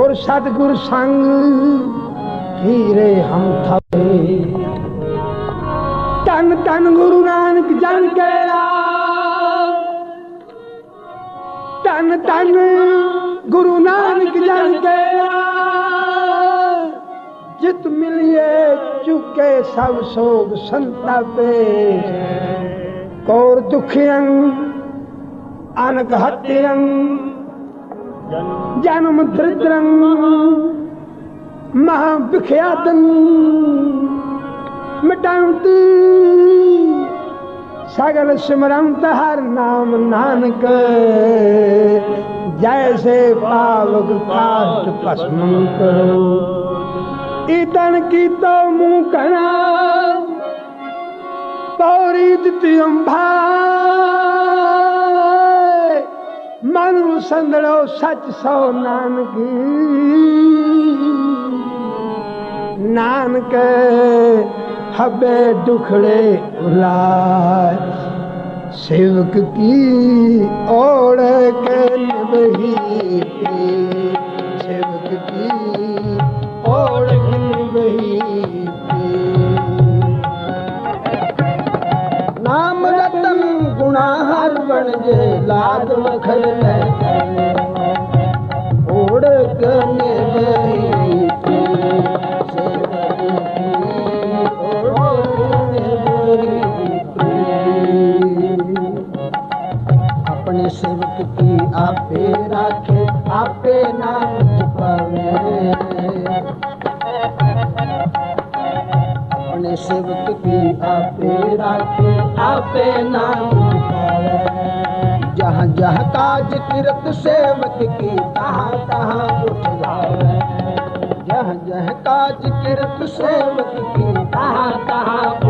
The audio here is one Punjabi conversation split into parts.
ਗੁਰ ਸਤਿਗੁਰ ਸੰਗ ਹੀਰੇ ਹਮ ਥਾਵੇ। ਤਨ ਤਨ ਗੁਰੂ ਨਾਨਕ ਜਨ ਕੇਰਾ ਤਨ ਤਨ ਗੁਰੂ ਨਾਨਕ ਜਨ ਕੇਰਾ ਜਿਤ ਮਿਲਿਏ ਚੁਕੇ ਸਭ ਸੋਗ ਸੰਤਾਪੇ। ਕੌਰ ਦੁਖੀਆਂ ਅਨਕ ਹੱਤਿਆਂ ਜਨਮ ਦਰਿਦਰੰ, ਮਹਾ ਵਿਖਿਆਤੰ। ਮਿਟਾਉਂਤੀ, ਸਗਲ ਸਿਮਰੰਤ ਹਰ ਨਾਮ ਨਾਨਕ। ਜੈਸੇ ਪਾਵਕ ਕਾਟ ਭਸਮ ਕਰੋ। ਇਤਨ ਕੀਤੋ ਮੂੰ ਕਣਾ, ਪੌਰੀ ਦਿੱਤੀ ਅੰਭਾ। ਸੰਦੜੋ ਸੱਚ ਸੋ ਨਾਨਕੀ। ਨਾਨਕ ਹਬੇ ਦੁਖੜੇ ਉਲਾਇ ਸੇਵਕ ਕੀ ਔੜ ਕੇ ਨਿਭਹੀ ਸੇਵਕ ਕੀ ਔੜ ਕੇ ਨਿਭਹੀ ਨਾਮ ਰਤਨ ਗੁਣਾ ਬਣ ਜੇ, ਲਾਦ ਵਖਰ ਆਪੇ ਸੇਵਕ ਕੀ ਆਪੇ ਰਾਖੇ, ਆਪੇ ਨਾਮ ਜਹਾਂ ਜਹਾਂ ਕਾਜ ਕਿਰਤ ਸੇਵਕ ਕੀ, ਤਹਾਂ ਤਹਾਂ ਉਠ ਜਹਾਂ ਜਹਾਂ ਕਾਜ ਕਿਰਤ ਸੇਵਕ ਕੀ, ਤਹਾਂ ਤਹਾਂ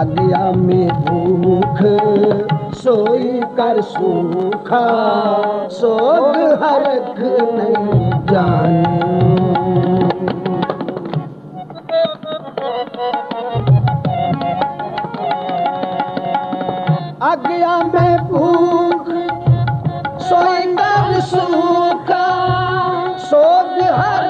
ਆਗਿਆ ਮੇ ਭੂਖ, ਸੋਈ ਕਰ ਸੁਖਾ, ਸੋਗ ਹਰਖ ਨਹੀਂ ਜਾਣੇ। ਆਗਿਆ ਮੈਂ ਭੂਖ, ਸੋਈ ਕਰ ਸੁਖਾ, ਸੋਗ ਹਰ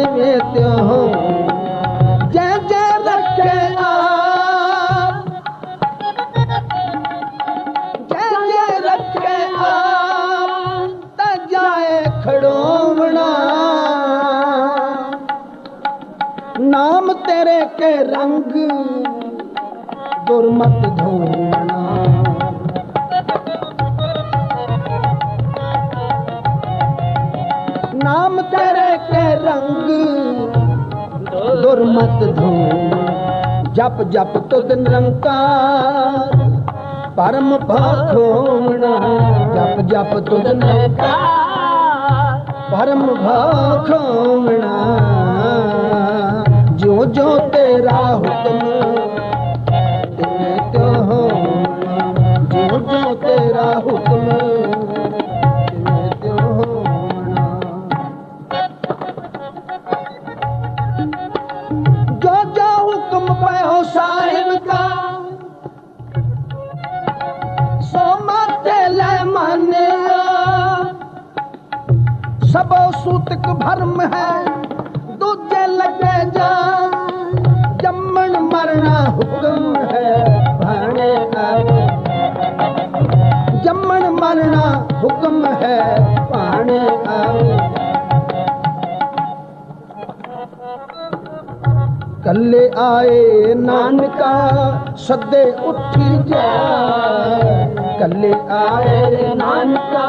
ਤਿਵੇਂ ਤਿਉ ਜੈ ਜੈ ਰੱਖੇ ਆਪ। ਜੈ ਜੈ ਰੱਖੇ ਆਪ, ਤਾਂ ਜਾਏ ਖੜੋਵਣਾ ਨਾਮ ਤੇਰੇ ਕੇ ਰੰਗ ਦੁਰਮਤ ਧੋਣਾ। ਨਾਮ ਤੇਰੇ ਕੇ ਰੰਗ ਦੁਰਮਤ ਧੋਣਾ ਜਪ ਜਪ ਤੁਧ ਨਿਰੰਕਾਰ, ਪਰਮ ਭਾਖੋਣਾ ਜਪ ਜਪ ਤੁਧ ਨਿਰੰਕਾਰ, ਪਰਮ ਭਾਖੋਣਾ ਜੋ ਜੋ ਤੇਰਾ ਹੁਕਮ ਸਾਹਿਬ ਕਾ ਸੋ ਮਾਤੇ ਲੈ ਮੰਨਿਆ। ਸਭੋ ਸੂਤਕ ਭਰਮ ਹੈ, ਦੂਜੇ ਲੱਗੇ ਜਾ। ਜੰਮਣ ਮਰਨਾ ਹੁਕਮ ਹੈ ਭਾਣੇ ਆਵੇ ਜੰਮਣ ਮਰਨਾ ਹੁਕਮ ਹੈ ਭਾਣੇ ਆਵੇ ਕੱਲੇ ਆਏ ਨਾਨਕਾ ਸੱਦੇ ਉੱਠੀ ਜਾ ਕੱਲੇ ਆਏ ਨਾਨਕਾ